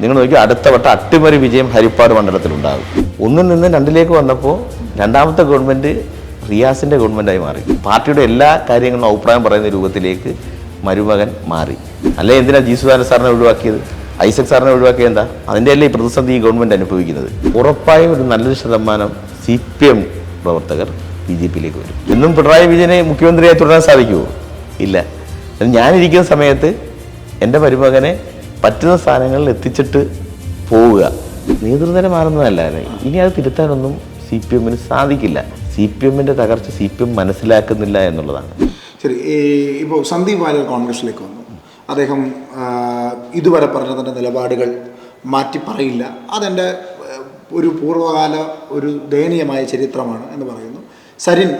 നിങ്ങൾ നോക്കി അടുത്ത വട്ടം അട്ടിമറി വിജയം ഹരിപ്പാട് മണ്ഡലത്തിലുണ്ടാകും. ഒന്നിൽ നിന്ന് രണ്ടിലേക്ക് വന്നപ്പോൾ രണ്ടാമത്തെ ഗവൺമെന്റ് റിയാസിന്റെ ഗവൺമെന്റായി മാറി. പാർട്ടിയുടെ എല്ലാ കാര്യങ്ങളും അഭിപ്രായം പറയുന്ന രൂപത്തിലേക്ക് മരുമകൻ മാറി. അല്ലെ എന്തിനാ ജി സാറിനെ ഒഴിവാക്കിയത്? ഐസക് സാറിനെ ഒഴിവാക്കിയത് എന്താ? അതിന്റെ അല്ലേ ഈ പ്രതിസന്ധി ഈ ഗവൺമെന്റ് അനുഭവിക്കുന്നത്? ഉറപ്പായും ഒരു നല്ലൊരു ശതമാനം സി പി എം പ്രവർത്തകർ ബി ജെ പിയിലേക്ക് വരും. എന്നും പിണറായി വിജയനെ മുഖ്യമന്ത്രിയായി തുടരാൻ സാധിക്കുമോ ഇല്ല. ഞാനിരിക്കുന്ന സമയത്ത് എന്റെ മരുമകനെ പറ്റുന്ന സ്ഥാനങ്ങളിൽ എത്തിച്ചിട്ട് പോവുക. നേതൃനിര മാറുന്നതല്ല ഇനി അത് തിരുത്താനൊന്നും സി പി എമ്മിന് സാധിക്കില്ല. സി പി എമ്മിന്റെ തകർച്ച സി പി എം മനസ്സിലാക്കുന്നില്ല എന്നുള്ളതാണ്. ശരി ഇപ്പോൾ സന്ദീപ് വാര്യർ കോൺഗ്രസിലേക്ക് വന്നു. അദ്ദേഹം ഇതുവരെ പറഞ്ഞ തന്നെ നിലപാടുകൾ മാറ്റി പറയില്ല. അതെന്റെ ഒരു പൂർവകാല ഒരു ദയനീയമായ ചരിത്രമാണ് എന്ന് പറയുന്നു. സരിൻ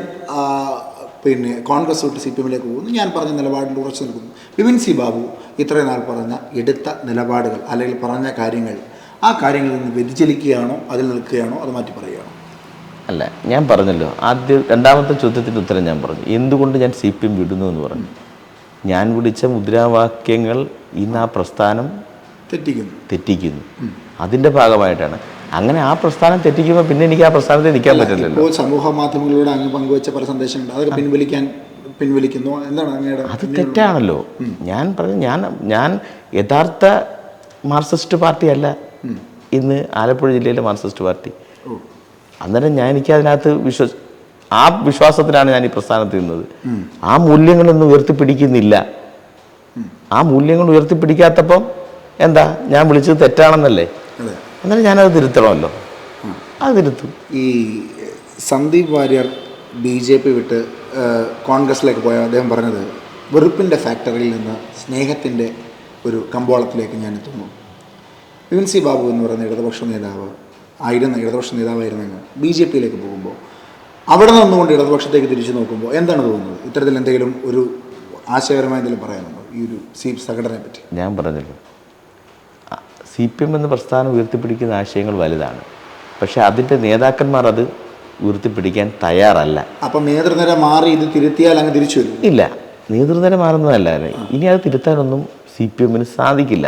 പിന്നെ കോൺഗ്രസ് വിട്ട് സി പി എമ്മിലേക്ക് പോകുന്നു. ഞാൻ പറഞ്ഞ നിലപാടിൽ ഉറച്ചു നിൽക്കുന്നു. വിപിൻ സി ബാബു ഇത്രയും നാൾ പറഞ്ഞ എടുത്ത നിലപാടുകൾ അല്ലെങ്കിൽ പറഞ്ഞ കാര്യങ്ങൾ ആ കാര്യങ്ങളിൽ നിന്ന് വ്യതിചലിക്കുകയാണോ അതിൽ നിൽക്കുകയാണോ അത് മാറ്റി പറയുകയാണോ? അല്ല ഞാൻ പറഞ്ഞല്ലോ. ആദ്യ രണ്ടാമത്തെ ചോദ്യത്തിന്റെ ഉത്തരം ഞാൻ പറഞ്ഞു. എന്തുകൊണ്ട് ഞാൻ സി പി എം വിടുന്നു എന്ന് പറഞ്ഞു? ഞാൻ വിളിച്ച മുദ്രാവാക്യങ്ങൾ ഇന്ന് ആ പ്രസ്ഥാനം തെറ്റിക്കുന്നു. തെറ്റിക്കുന്നു. അതിന്റെ ഭാഗമായിട്ടാണ്. അങ്ങനെ ആ പ്രസ്ഥാനം തെറ്റിക്കുമ്പോൾ പിന്നെ എനിക്ക് ആ പ്രസ്ഥാനത്തെ നിൽക്കാൻ പറ്റില്ലല്ലോ സമൂഹ മാധ്യമങ്ങളിലൂടെ അങ്ങ് പങ്കുവച്ച പല സന്ദേശങ്ങളുണ്ട്. അതൊക്കെ പിൻവലിക്കാൻ പിൻവലിക്കുന്നു. എന്താണ് അങ്ങയുടെ അത് തെറ്റാണല്ലോ. ഞാൻ പറഞ്ഞു ഞാൻ ഞാൻ യഥാർത്ഥ മാർക്സിസ്റ്റ് പാർട്ടിയല്ല ഇന്ന് ആലപ്പുഴ ജില്ലയിലെ മാർക്സിസ്റ്റ് പാർട്ടി. അന്നേരം ഞാൻ എനിക്ക് അതിനകത്ത് വിശ്വസ് ആ വിശ്വാസത്തിലാണ് ഞാൻ ഈ പ്രസ്ഥാനത്ത് നിന്നത്. ആ മൂല്യങ്ങളൊന്നും ഉയർത്തിപ്പിടിക്കുന്നില്ല. ആ മൂല്യങ്ങൾ ഉയർത്തിപ്പിടിക്കാത്തപ്പം എന്താ? ഞാൻ വിളിച്ചത് തെറ്റാണെന്നല്ലേ? അന്നേരം ഞാനത് തിരുത്തണമല്ലോ. അത് തിരുത്തും. ഈ Sandeep Warrier B J P വിട്ട് കോൺഗ്രസിലേക്ക് പോയ അദ്ദേഹം പറഞ്ഞത് വെറുപ്പിന്റെ ഫാക്ടറിയിൽ നിന്ന് സ്നേഹത്തിന്റെ ഒരു കമ്പോളത്തിലേക്ക് ഞാൻ എത്തുന്നു. വിപിൻ സി ബാബു എന്ന് പറയുന്ന ഇടതുപക്ഷ നേതാവ് ആയിരുന്ന ഇടതുപക്ഷ നേതാവായിരുന്നെങ്കിൽ ബി ജെ പിയിലേക്ക് പോകുമ്പോൾ അവിടെ നിന്നുകൊണ്ട് ഇടതുപക്ഷത്തേക്ക് തിരിച്ചു നോക്കുമ്പോൾ എന്താണ് തോന്നുന്നത്? ഇത്തരത്തിൽ എന്തെങ്കിലും ഒരു ആശയപരമായ എന്തെങ്കിലും പറയാനുണ്ടോ? ഈ ഒരു സി സംഘടനയെ പറ്റി. ഞാൻ പറഞ്ഞല്ലോ. സി പി എം എന്ന പ്രസ്ഥാനം ഉയർത്തിപ്പിടിക്കുന്ന ആശയങ്ങൾ വലുതാണ്. പക്ഷേ അതിന്റെ നേതാക്കന്മാർ അത് ഉയർത്തിപ്പിടിക്കാൻ തയ്യാറല്ല. അപ്പം നേതൃനിര മാറി ഇത് തിരുത്തിയാൽ അങ്ങ് തിരിച്ചു വരും? ഇല്ല. നേതൃനിര മാറുന്നതല്ല. ഇനി അത് തിരുത്താനൊന്നും സി പി എമ്മിന് സാധിക്കില്ല.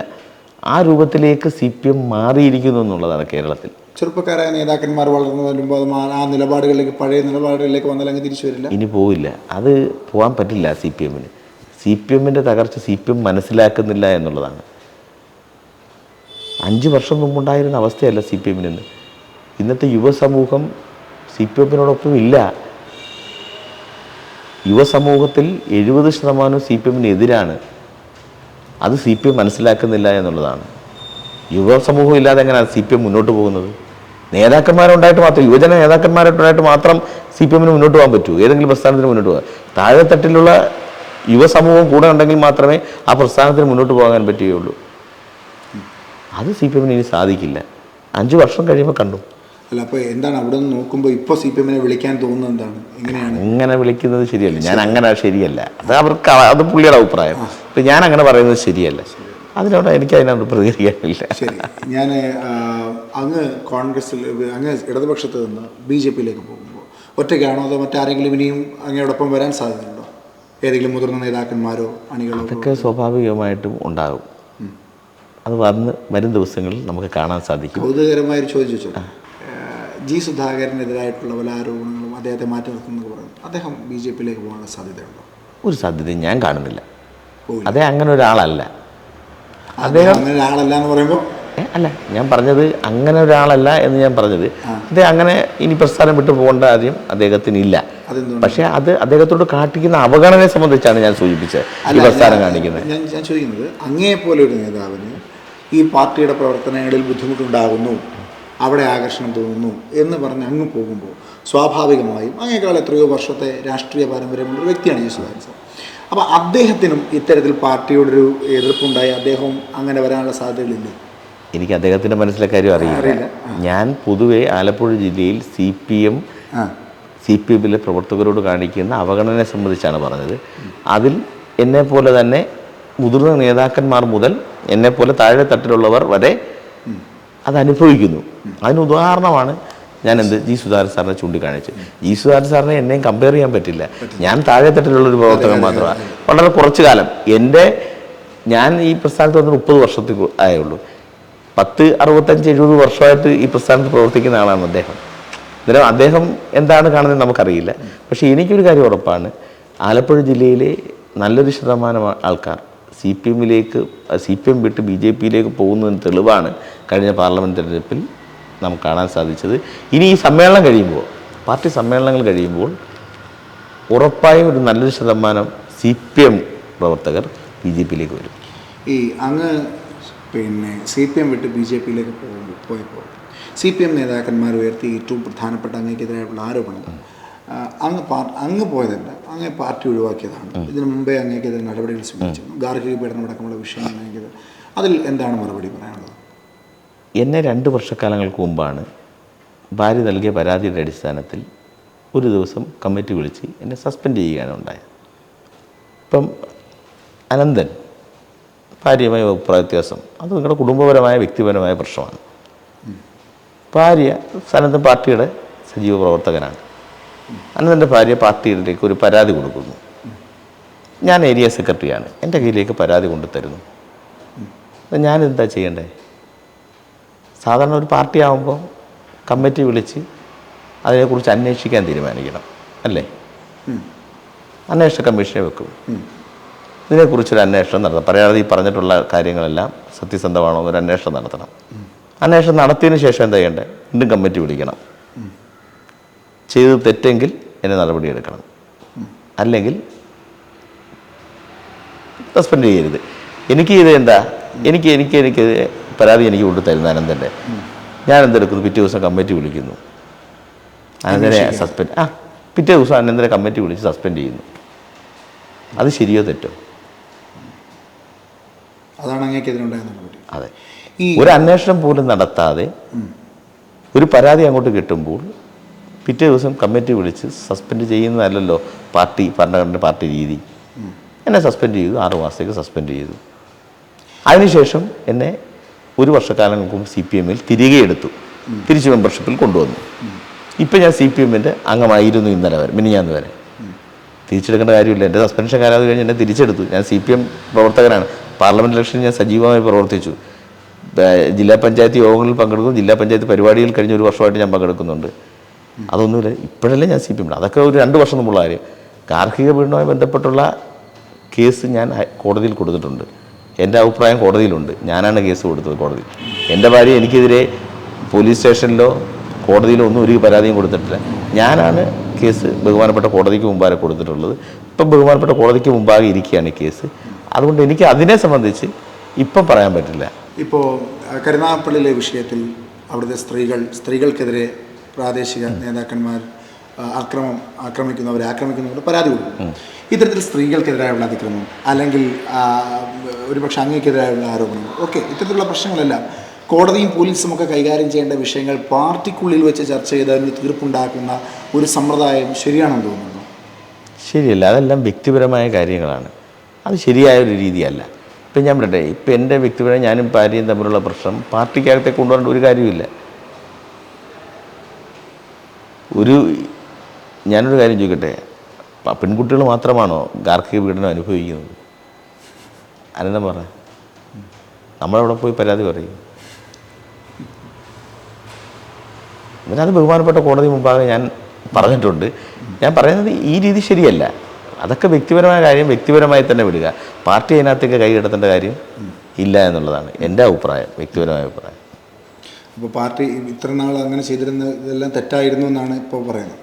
ആ രൂപത്തിലേക്ക് സി പി എം മാറിയിരിക്കുന്നു എന്നുള്ളതാണ് കേരളത്തിൽ. ചെറുപ്പക്കാരായ നേതാക്കന്മാർ വളർന്നു വരുമ്പോൾ അത് ആ നിലപാടുകളിലേക്ക് പഴയ നിലപാടുകളിലേക്ക് വന്നാൽ അങ്ങ് തിരിച്ചു വരില്ല? ഇനി പോവില്ല. അത് പോകാൻ പറ്റില്ല സി പി എമ്മിന് സി പി എമ്മിന്റെ തകർച്ച സി പി എം മനസ്സിലാക്കുന്നില്ല എന്നുള്ളതാണ്. അഞ്ച് വർഷം മുമ്പുണ്ടായിരുന്ന അവസ്ഥയല്ല സി പി എമ്മിനെന്ന് ഇന്നത്തെ യുവസമൂഹം സി പി എമ്മിനോടൊപ്പം ഇല്ല. യുവസമൂഹത്തിൽ എഴുപത് ശതമാനം സി പി എമ്മിന് എതിരാണ് അത് സി പി എം മനസ്സിലാക്കുന്നില്ല എന്നുള്ളതാണ്. യുവസമൂഹം ഇല്ലാതെ എങ്ങനെയാണ് സി പി എം മുന്നോട്ട് പോകുന്നത്? നേതാക്കന്മാരുണ്ടായിട്ട് മാത്രം യുവജന നേതാക്കന്മാരുണ്ടായിട്ട് മാത്രം സി പി എമ്മിന് മുന്നോട്ട് പോകാൻ പറ്റൂ. ഏതെങ്കിലും പ്രസ്ഥാനത്തിന് മുന്നോട്ട് പോകാം താഴെത്തട്ടിലുള്ള യുവസമൂഹം കൂടെ ഉണ്ടെങ്കിൽ മാത്രമേ ആ പ്രസ്ഥാനത്തിന് മുന്നോട്ട് പോകാൻ പറ്റുകയുള്ളൂ. അത് സി പി എമ്മിന് ഇനി സാധിക്കില്ല. അഞ്ച് വർഷം കഴിയുമ്പോൾ കണ്ടു. അല്ല അപ്പോൾ എന്താണ് അവിടെ നിന്ന് നോക്കുമ്പോൾ ഇപ്പോൾ സി പി എമ്മിനെ വിളിക്കാൻ തോന്നുന്നത് എന്താണ്? എങ്ങനെയാണ്? അങ്ങനെ വിളിക്കുന്നത് ശരിയല്ല. ഞാൻ അങ്ങനെ ശരിയല്ല. അത് അവർക്ക് അത് പുള്ളിയുടെ അഭിപ്രായം. ഇപ്പം ഞാൻ അങ്ങനെ പറയുന്നത് ശരിയല്ല. അതിനോട് എനിക്ക് അതിനോട് പ്രതികരിക്കാനില്ല. ശരി. ഞാൻ അങ്ങ് കോൺഗ്രസിൽ അങ്ങ് ഇടതുപക്ഷത്ത് നിന്ന് ബി ജെ പിയിലേക്ക് പോകുമ്പോൾ ഒറ്റയ്ക്കാണോ അതോ മറ്റാരെങ്കിലും ഇനിയും അങ്ങയോടൊപ്പം വരാൻ സാധ്യതയുണ്ടോ? ഏതെങ്കിലും മുതിർന്ന നേതാക്കന്മാരോ അണികളോ? അതൊക്കെ സ്വാഭാവികമായിട്ടും ഉണ്ടാകും. അത് വന്ന് വരും ദിവസങ്ങളിൽ നമുക്ക് കാണാൻ സാധിക്കും. കൗതുകകരമായൊരു ചോദ്യം ചോദിച്ചു. ജി സുധാകരനെതിരായിട്ടുള്ള പല ആരോപണങ്ങളും അദ്ദേഹത്തെ മാറ്റി നിർത്തുന്നു പറയുന്നു അദ്ദേഹം ബി ജെ പിയിലേക്ക് പോകാനുള്ള സാധ്യതയുണ്ടോ? ഒരു സാധ്യത ഞാൻ കാണുന്നില്ല. അദ്ദേഹം അതേ അങ്ങനെ ഒരാളല്ല. അദ്ദേഹം അങ്ങനെ ഒരാളല്ല എന്ന് പറയുമ്പോൾ അല്ല ഞാൻ പറഞ്ഞത് അങ്ങനെ ഒരാളല്ല എന്ന് ഞാൻ പറഞ്ഞത്. അദ്ദേഹം അങ്ങനെ ഇനി പ്രസ്ഥാനം വിട്ടു പോകേണ്ട കാര്യം അദ്ദേഹത്തിന് ഇല്ല പക്ഷെ അത് അദ്ദേഹത്തോട് കാട്ടിക്കുന്ന അവഗണനയെ സംബന്ധിച്ചാണ് ഞാൻ സൂചിപ്പിച്ചത് ഈ പ്രസ്ഥാനം കാണിക്കുന്നത്. ഞാൻ ചോദിക്കുന്നത് അങ്ങേ പോലെ ഒരു നേതാവിന് ഈ പാർട്ടിയുടെ പ്രവർത്തനങ്ങളിൽ ബുദ്ധിമുട്ടുണ്ടാകുന്നു അവിടെ ആകർഷണം തോന്നുന്നു എന്ന് പറഞ്ഞ് അങ്ങ് പോകുമ്പോൾ സ്വാഭാവികമായും അങ്ങേക്കാൾ എത്രയോ വർഷത്തെ രാഷ്ട്രീയ പാരമ്പര്യമുള്ള വ്യക്തിയാണ് യേശുദാസ് സുധാകരൻ സാർ അപ്പോൾ അദ്ദേഹത്തിനും ഇത്തരത്തിൽ പാർട്ടിയോടൊരു എതിർപ്പുണ്ടായി. അദ്ദേഹം അങ്ങനെ വരാനുള്ള സാധ്യതകളില്ലേ? എനിക്ക് അദ്ദേഹത്തിന്റെ മനസ്സിലെ കാര്യം അറിയില്ല. ഞാൻ പൊതുവെ ആലപ്പുഴ ജില്ലയിൽ C P M C P എമ്മിലെ പ്രവർത്തകരോട് കാണിക്കുന്ന അവഗണനയെ സംബന്ധിച്ചാണ് പറഞ്ഞത്. അതിൽ എന്നെ പോലെ തന്നെ മുതിർന്ന നേതാക്കന്മാർ മുതൽ എന്നെ പോലെ താഴെ തട്ടിലുള്ളവർ വരെ അത് അനുഭവിക്കുന്നു. അതിന് ഉദാഹരണമാണ് ഞാൻ എന്ത് ജി സുധാകരൻ സാറിനെ ചൂണ്ടിക്കാണിച്ചു ജി സുധാകരൻ സാറിനെ എന്നെയും കമ്പയർ ചെയ്യാൻ പറ്റില്ല. ഞാൻ താഴെ തട്ടിലുള്ള ഒരു പ്രവർത്തകൻ മാത്രമാണ്. വളരെ കുറച്ചു കാലം. എന്റെ ഞാൻ ഈ പ്രസ്ഥാനത്ത് വന്ന് മുപ്പത് വർഷത്തിൽ ആയുള്ളൂ. പത്ത് അറുപത്തഞ്ച് എഴുപത് വർഷമായിട്ട് ഈ പ്രസ്ഥാനത്ത് പ്രവർത്തിക്കുന്ന ആളാണ് അദ്ദേഹം. അന്നേരം അദ്ദേഹം എന്താണ് കാണുന്നത് നമുക്കറിയില്ല. പക്ഷേ എനിക്കൊരു കാര്യം ഉറപ്പാണ്. ആലപ്പുഴ ജില്ലയിലെ നല്ലൊരു ശതമാനം ആൾക്കാർ സി പി എമ്മിലേക്ക് സി പി എം വിട്ട് ബി ജെ പിയിലേക്ക് പോകുന്നതിന് തെളിവാണ് കഴിഞ്ഞ പാർലമെന്റ് തെരഞ്ഞെടുപ്പിൽ നമുക്ക് കാണാൻ സാധിച്ചത്. ഇനി ഈ സമ്മേളനം കഴിയുമ്പോൾ പാർട്ടി സമ്മേളനങ്ങൾ കഴിയുമ്പോൾ ഉറപ്പായും ഒരു നല്ലൊരു ശതമാനം സി പി എം പ്രവർത്തകർ ബി ജെ പിയിലേക്ക് വരും. ഈ അങ്ങ് പിന്നെ സി പി എം വിട്ട് ബി ജെ പിയിലേക്ക് പോയപ്പോൾ സി പി എം നേതാക്കന്മാർ ഉയർത്തി ഏറ്റവും പ്രധാനപ്പെട്ട അങ്ങേക്കെതിരായിട്ടുള്ള ആരോപണം ആ, അങ്ങ് പാർട്ടി അങ്ങ് പോയതല്ല. അങ്ങ് പാർട്ടി ഒഴിവാക്കിയതാണ്. ഇതിനു മുമ്പേ അങ്ങേക്കെതിരെ നടപടികൾ സ്വീകരിച്ചിരുന്നു. ഗാർഹിക പീഡനം അടക്കമുള്ള വിഷയമാണ് എനിക്കത് അതിൽ എന്താണ് മറുപടി പറയാനുള്ളത്? എന്നെ രണ്ട് വർഷക്കാലങ്ങൾക്ക് മുമ്പാണ് ഭാര്യ നൽകിയ പരാതിയുടെ അടിസ്ഥാനത്തിൽ ഒരു ദിവസം കമ്മിറ്റി വിളിച്ച് എന്നെ സസ്പെൻഡ് ചെയ്യുകയാണ് ഉണ്ടായത്. ഇപ്പം അനന്തൻ ഭാര്യയുമായി അഭിപ്രായ വ്യത്യാസം അത് നിങ്ങളുടെ കുടുംബപരമായ വ്യക്തിപരമായ പ്രശ്നമാണ്. ഭാര്യ അനന്തൻ പാർട്ടിയുടെ സജീവ പ്രവർത്തകനാണ്. അനന്തന്റെ ഭാര്യ പാർട്ടിയിലേക്ക് ഒരു പരാതി കൊടുക്കുന്നു. ഞാൻ ഏരിയ സെക്രട്ടറിയാണ്. എന്റെ കയ്യിലേക്ക് പരാതി കൊണ്ടുതരുന്നു. ഞാൻ എന്താ ചെയ്യേണ്ടേ? സാധാരണ ഒരു പാർട്ടി ആകുമ്പോൾ കമ്മിറ്റി വിളിച്ച് അതിനെക്കുറിച്ച് അന്വേഷിക്കാൻ തീരുമാനിക്കണം അല്ലേ. അന്വേഷണ കമ്മീഷനെ വെക്കും. ഇതിനെക്കുറിച്ചൊരു അന്വേഷണം നടത്തണം. പരാതി പറഞ്ഞിട്ടുള്ള കാര്യങ്ങളെല്ലാം സത്യസന്ധമാണോ എന്നൊരു അന്വേഷണം നടത്തണം. അന്വേഷണം നടത്തിയതിന് ശേഷം എന്താ ചെയ്യേണ്ടത് വീണ്ടും കമ്മിറ്റി വിളിക്കണം. ചെയ്ത് തെറ്റെങ്കിൽ എന്നെ നടപടിയെടുക്കണം. അല്ലെങ്കിൽ സസ്പെൻഡ് ചെയ്യരുത്. എനിക്ക് ഇത് എന്താ? എനിക്ക് എനിക്ക് എനിക്ക് പരാതി എനിക്ക് കൊണ്ട് തരുന്ന അനന്തന്റെ ഞാൻ എന്തെടുക്കുന്നു? പിറ്റേ ദിവസം കമ്മിറ്റി വിളിക്കുന്നു. അനന്തനെ സസ്പെൻഡ് ആ പിറ്റേ ദിവസം അനന്തനെ കമ്മിറ്റി വിളിച്ച് സസ്പെൻഡ് ചെയ്യുന്നു. അത് ശരിയോ തെറ്റോ? അതാണ് നടപടി. അതെ. ഒരു അന്വേഷണം പോലും നടത്താതെ ഒരു പരാതി അങ്ങോട്ട് കിട്ടുമ്പോൾ പിറ്റേ ദിവസം കമ്മിറ്റി വിളിച്ച് സസ്പെൻഡ് ചെയ്യുന്നതല്ലല്ലോ പാർട്ടി ഭരണഘടന പാർട്ടി രീതി. എന്നെ സസ്പെൻഡ് ചെയ്തു ആറു മാസത്തേക്ക് സസ്പെൻഡ് ചെയ്തു. അതിനുശേഷം എന്നെ ഒരു വർഷക്കാലം മുമ്പ് സി പി എമ്മിൽ തിരികെ എടുത്തു. തിരിച്ച് മെമ്പർഷിപ്പിൽ കൊണ്ടുവന്നു. ഇപ്പം ഞാൻ സി പി എമ്മിന്റെ അംഗമായിരുന്നു ഇന്നലെ വരെ മിനിഞ്ഞാന്ന് വരെ. തിരിച്ചെടുക്കേണ്ട കാര്യമില്ല. എന്റെ സസ്പെൻഷൻ കാലാവധി കഴിഞ്ഞ് എന്നെ തിരിച്ചെടുത്തു. ഞാൻ സി പി എം പ്രവർത്തകനാണ്. പാർലമെന്റ് ഇലക്ഷനിൽ ഞാൻ സജീവമായി പ്രവർത്തിച്ചു. ജില്ലാ പഞ്ചായത്ത് യോഗങ്ങളിൽ പങ്കെടുക്കും ജില്ലാ പഞ്ചായത്ത് പരിപാടികൾ കഴിഞ്ഞ ഒരു വർഷമായിട്ട് ഞാൻ പങ്കെടുക്കുന്നുണ്ട്. അതൊന്നുമില്ല. ഇപ്പോഴല്ലേ ഞാൻ സി പി എം അതൊക്കെ ഒരു രണ്ട് വർഷം മുമ്പുള്ള കാര്യം. ഗാർഹിക പീഡനവുമായി ബന്ധപ്പെട്ടുള്ള കേസ് ഞാൻ കോടതിയിൽ കൊടുത്തിട്ടുണ്ട്. എന്റെ അഭിപ്രായം കോടതിയിലുണ്ട്. ഞാനാണ് കേസ് കൊടുത്തത് കോടതി. എന്റെ ഭാര്യ എനിക്കെതിരെ പോലീസ് സ്റ്റേഷനിലോ കോടതിയിലോ ഒന്നും ഒരു പരാതിയും കൊടുത്തിട്ടില്ല. ഞാനാണ് കേസ് ബഹുമാനപ്പെട്ട കോടതിക്ക് മുമ്പാകെ കൊടുത്തിട്ടുള്ളത്. ഇപ്പം ബഹുമാനപ്പെട്ട കോടതിക്ക് മുമ്പാകെ ഇരിക്കുകയാണ് ഈ കേസ്. അതുകൊണ്ട് എനിക്ക് അതിനെ സംബന്ധിച്ച് ഇപ്പം പറയാൻ പറ്റില്ല. ഇപ്പോൾ കരുനാഗപ്പള്ളിയിലെ വിഷയത്തിൽ അവിടുത്തെ സ്ത്രീകൾ സ്ത്രീകൾക്കെതിരെ പ്രാദേശിക നേതാക്കന്മാർ അക്രമം ആക്രമിക്കുന്നവരെ ആക്രമിക്കുന്നവർ പരാതി കൊടുക്കും. ഇത്തരത്തിൽ സ്ത്രീകൾക്കെതിരായുള്ള അതിക്രമം അല്ലെങ്കിൽ ഒരുപക്ഷെ അങ്ങേക്കെതിരായുള്ള ആരോപണം ഓക്കെ ഇത്തരത്തിലുള്ള പ്രശ്നങ്ങളെല്ലാം കോടതിയും പോലീസും ഒക്കെ കൈകാര്യം ചെയ്യേണ്ട വിഷയങ്ങൾ പാർട്ടിക്കുള്ളിൽ വെച്ച് ചർച്ച ചെയ്ത് അതിന് തീർപ്പുണ്ടാക്കുന്ന ഒരു സമ്പ്രദായം ശരിയാണെന്ന് തോന്നുന്നു. ശരിയല്ല അതെല്ലാം വ്യക്തിപരമായ കാര്യങ്ങളാണ്. അത് ശരിയായ ഒരു രീതിയല്ല. ഇപ്പം ഞാൻ പറയട്ടെ ഇപ്പം എന്റെ വ്യക്തിപരം ഞാനും ഭാര്യയും തമ്മിലുള്ള പ്രശ്നം പാർട്ടിക്കകത്തെ കൊണ്ടുവരേണ്ട ഒരു കാര്യമില്ല ഒരു ഞാനൊരു കാര്യം ചോദിക്കട്ടെ? പെൺകുട്ടികൾ മാത്രമാണോ ഗാർഹിക പീഡനം അനുഭവിക്കുന്നത്? അനന്തം പറ. നമ്മളവിടെ പോയി പരാതി പറയും. എന്നിട്ടത് ബഹുമാനപ്പെട്ട കോടതി മുമ്പാകെ ഞാൻ പറഞ്ഞിട്ടുണ്ട്. ഞാൻ പറയുന്നത് ഈ രീതി ശരിയല്ല. അതൊക്കെ വ്യക്തിപരമായ കാര്യം വ്യക്തിപരമായി തന്നെ വിടുക. പാർട്ടി അതിനകത്തേക്ക് കൈകടത്തേണ്ട കാര്യം ഇല്ല എന്നുള്ളതാണ് എന്റെ അഭിപ്രായം വ്യക്തിപരമായ അഭിപ്രായം. അപ്പോൾ പാർട്ടി ഇത്ര നാൾ അങ്ങനെ ചെയ്തിരുന്ന ഇതെല്ലാം തെറ്റായിരുന്നു എന്നാണ് ഇപ്പോൾ പറയുന്നത്.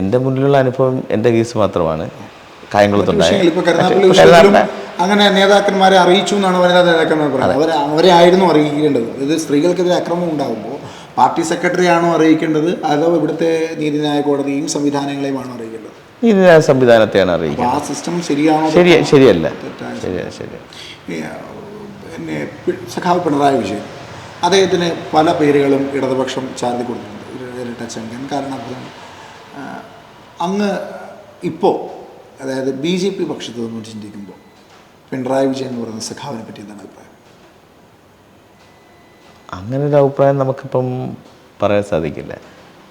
എന്റെ മുന്നിലുള്ള അനുഭവം എന്റെ കേസ് മാത്രമാണ് കായംകുളത്തുണ്ടായ അങ്ങനെ നേതാക്കന്മാരെ അറിയിച്ചു എന്നാണ് വനിതാ നേതാക്കന്മാർ പറയുന്നത്. അവരെ അവരെ ആയിരുന്നു അറിയിക്കേണ്ടത്. ഇത് സ്ത്രീകൾക്കെതിരെ അക്രമം ഉണ്ടാകുമ്പോൾ പാർട്ടി സെക്രട്ടറി ആണോ അറിയിക്കേണ്ടത് അതോ ഇവിടുത്തെ നീതിന്യായ കോടതിയും സംവിധാനങ്ങളെയുമാണോ അറിയിക്കേണ്ടത്? നീതിന്യായ സംവിധാനത്തെയാണ് അറിയിക്കുന്നത് ആ സിസ്റ്റം ശരിയാണോ ശരി ശരിയല്ല. ശരിയാണ് പിന്നെ സഖാവ് പിണറായി വിജയൻ. അദ്ദേഹത്തിന് പല പേരുകളും ഇടതുപക്ഷം ചാർത്തി കൊടുക്കുന്നുണ്ട് ഇര- ഇരട്ട ചങ്കൻ കാരണം അദ്ദേഹം അങ്ങ് ഇപ്പോൾ അതായത് ബി ജെ പി പക്ഷത്ത് നിന്ന് ചിന്തിക്കുമ്പോൾ പിണറായി വിജയൻ എന്ന് പറയുന്ന സഖാവിനെ പറ്റി എന്താണ് അഭിപ്രായം? അങ്ങനെ ഒരു അഭിപ്രായം നമുക്കിപ്പം പറയാൻ സാധിക്കില്ല.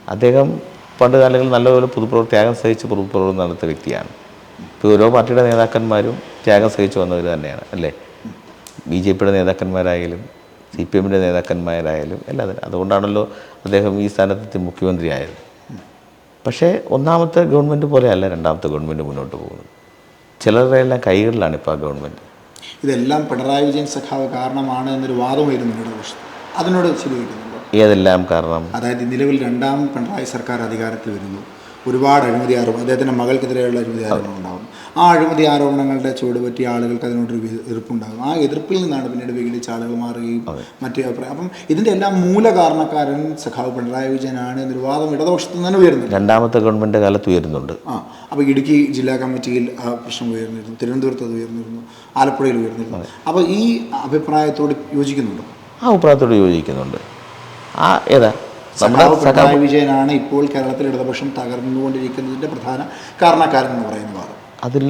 അദ്ദേഹം പണ്ട് കാലങ്ങളിൽ നല്ലപോലെ പൊതുപ്രവർ ത്യാഗം സഹിച്ച് പൊതുപ്രവർത്തനം നടത്തിയ വ്യക്തിയാണ്. ഇപ്പോൾ ഓരോ പാർട്ടിയുടെ നേതാക്കന്മാരും ത്യാഗം സഹിച്ച് വന്നവർ തന്നെയാണ് അല്ലേ? ബി ജെ പിയുടെ നേതാക്കന്മാരായാലും സി പി എമ്മിന്റെ നേതാക്കന്മാരായാലും എല്ലാത്തിനും അതുകൊണ്ടാണല്ലോ അദ്ദേഹം ഈ സ്ഥാനത്തെത്തി മുഖ്യമന്ത്രിയായത്. പക്ഷേ ഒന്നാമത്തെ ഗവൺമെന്റ് പോലെയല്ല രണ്ടാമത്തെ ഗവൺമെന്റ് മുന്നോട്ട് പോകുന്നത്. ചിലരുടെ എല്ലാം കൈകളിലാണ് ഇപ്പോൾ ആ ഗവൺമെന്റ്. ഇതെല്ലാം പിണറായി വിജയൻ സഖാവ് കാരണമാണ് എന്നൊരു വാദം വരുന്നു ഇടതുപക്ഷത്ത്. അതിനോട് ശരിവയ്ക്കുന്നുണ്ടോ? ഏതെല്ലാം കാരണം? അതായത് നിലവിൽ രണ്ടാം പിണറായി സർക്കാർ അധികാരത്തിൽ വരുന്നു. ഒരുപാട് അഴിമതി ആരോപണം അദ്ദേഹത്തിന്റെ മകൾക്കെതിരെയുള്ള അഴിമതി ആരോപണം ആ അഴിമതി ആരോപണങ്ങളുടെ ചുവട് പറ്റിയ ആളുകൾക്ക് അതിനോടൊരു എതിർപ്പുണ്ടാകും. ആ എതിർപ്പിൽ നിന്നാണ് പിന്നീട് വിഘടിച്ച ആളുകൾ മാറുകയും മറ്റു അഭിപ്രായം അപ്പം ഇതിന്റെ എല്ലാം മൂല കാരണക്കാരൻ സഖാവ് പിണറായി വിജയനാണ് എന്നൊരു വാദം ഇടതുപക്ഷത്ത് നിന്ന് തന്നെ ഉയരുന്നുണ്ട്. രണ്ടാമത്തെ ഗവൺമെന്റ് കാലത്ത് ഉയരുന്നുണ്ട്. ആ അപ്പോൾ ഇടുക്കി ജില്ലാ കമ്മിറ്റിയിൽ ആ പ്രശ്നം ഉയർന്നിരുന്നു. തിരുവനന്തപുരത്ത് അത് ഉയർന്നിരുന്നു. ആലപ്പുഴയിൽ ഉയർന്നിരുന്നു. അപ്പോൾ ഈ അഭിപ്രായത്തോട് യോജിക്കുന്നുണ്ടോ? ആ അഭിപ്രായത്തോട് യോജിക്കുന്നുണ്ട്. ആ ഏതാ? പിണറായി വിജയനാണ് ഇപ്പോൾ കേരളത്തിൽ ഇടതുപക്ഷം തകർന്നുകൊണ്ടിരിക്കുന്നതിന്റെ പ്രധാന കാരണക്കാരൻ എന്ന് പറയുന്ന വാദം. അതിൽ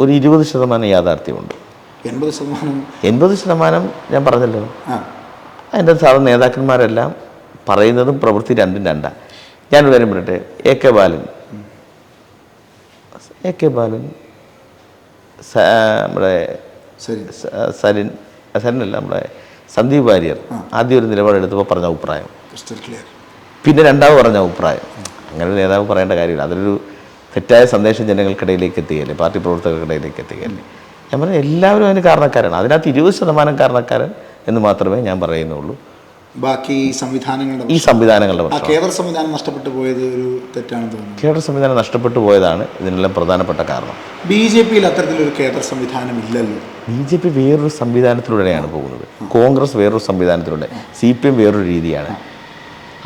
ഒരു ഇരുപത് ശതമാനം യാഥാർത്ഥ്യമുണ്ട്. എൺപത് ശതമാനം? എൺപത് ശതമാനം ഞാൻ പറഞ്ഞല്ലോ. അതിന്റെ സാധാരണ നേതാക്കന്മാരെല്ലാം പറയുന്നതും പ്രവൃത്തി രണ്ടും രണ്ടാണ് ഞാൻ കാര്യം പറയട്ടെ A K Balan. A K Balan നമ്മുടെ സരിൻ. സരിനല്ല നമ്മുടെ സന്ദീപ് വാര്യർ ആദ്യം ഒരു നിലപാടെടുത്തപ്പോൾ പറഞ്ഞ അഭിപ്രായം. പിന്നെ രണ്ടാമത് പറഞ്ഞ അഭിപ്രായം. അങ്ങനെ നേതാവ് പറയേണ്ട കാര്യമില്ല. അതൊരു തെറ്റായ സന്ദേശം ജനങ്ങൾക്കിടയിലേക്ക് എത്തുകയല്ലേ പാർട്ടി പ്രവർത്തകർക്കിടയിലേക്ക് എത്തുകയല്ലേ ഞാൻ പറഞ്ഞ എല്ലാവരും അതിന് കാരണക്കാരാണ്. അതിനകത്ത് ഇരുപത് ശതമാനം കാരണക്കാരൻ എന്ന് മാത്രമേ ഞാൻ പറയുന്നുള്ളൂ. ബാക്കി സംവിധാനങ്ങളുടെ ഈ സംവിധാനങ്ങളുടെ കേന്ദ്ര സംവിധാനം നഷ്ടപ്പെട്ടു പോയത് ഒരു തെറ്റാണെന്ന് തോന്നുന്നു. കേന്ദ്ര സംവിധാനം നഷ്ടപ്പെട്ടു പോയതാണ് ഇതിനെല്ലാം പ്രധാനപ്പെട്ട കാരണം. ബി ജെ പിയിൽ അത്തരത്തിലൊരു കേന്ദ്ര സംവിധാനം ഇല്ലല്ലോ ബി ജെ പി വേറൊരു സംവിധാനത്തിലൂടെയാണ് പോകുന്നത്. കോൺഗ്രസ് വേറൊരു സംവിധാനത്തിലൂടെ സി പി എം വേറൊരു രീതിയാണ്.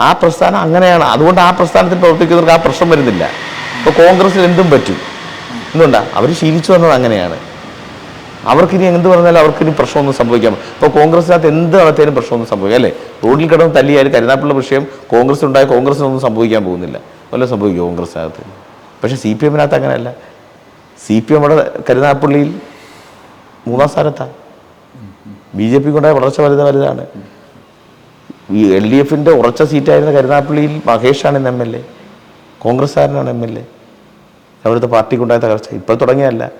ആ പ്രസ്ഥാനം അങ്ങനെയാണ്. അതുകൊണ്ട് ആ പ്രസ്ഥാനത്തിൽ പ്രവർത്തിക്കുന്നവർക്ക് ആ പ്രശ്നം വരുന്നില്ല. ഇപ്പോൾ കോൺഗ്രസ്സിൽ എന്തും പറ്റും. എന്തുകൊണ്ടാ? അവർ ശീലിച്ചു വന്നത് അങ്ങനെയാണ്. അവർക്കിനി എന്ത് പറഞ്ഞാലും അവർക്കിനി പ്രശ്നമൊന്നും സംഭവിക്കാം ഇപ്പോൾ കോൺഗ്രസിനകത്ത് എന്ത് നടത്തിയാലും പ്രശ്നമൊന്നും സംഭവിക്കാം അല്ലേ? റോഡിൽ കിടന്ന് തല്ലിയാലും കരുനാപ്പിള്ള വിഷയം കോൺഗ്രസ് ഉണ്ടായ കോൺഗ്രസിനൊന്നും സംഭവിക്കാൻ പോകുന്നില്ല. വല്ലതും സംഭവിക്കും കോൺഗ്രസിനകത്ത് പക്ഷേ സി പി എമ്മിനകത്ത് അങ്ങനെയല്ല. സി പി എം അവിടെ കരുനാപ്പള്ളിയിൽ മൂന്നാം സ്ഥാനത്താണ് ബി ജെ പിക്കുണ്ടായ വളർച്ച വലുത് വലുതാണ്. എൽ ഡി എഫിന്റെ ഉറച്ച സീറ്റായിരുന്ന കരുനാപ്പള്ളിയിൽ മഹേഷാണ് ഇന്ന് എം എൽ എ. കോൺഗ്രസ്സുകാരനാണ് എം എൽ എ. അവിടുത്തെ പാർട്ടിക്കുണ്ടായ തകർച്ച. ഇപ്പോൾ തുടങ്ങിയല്ല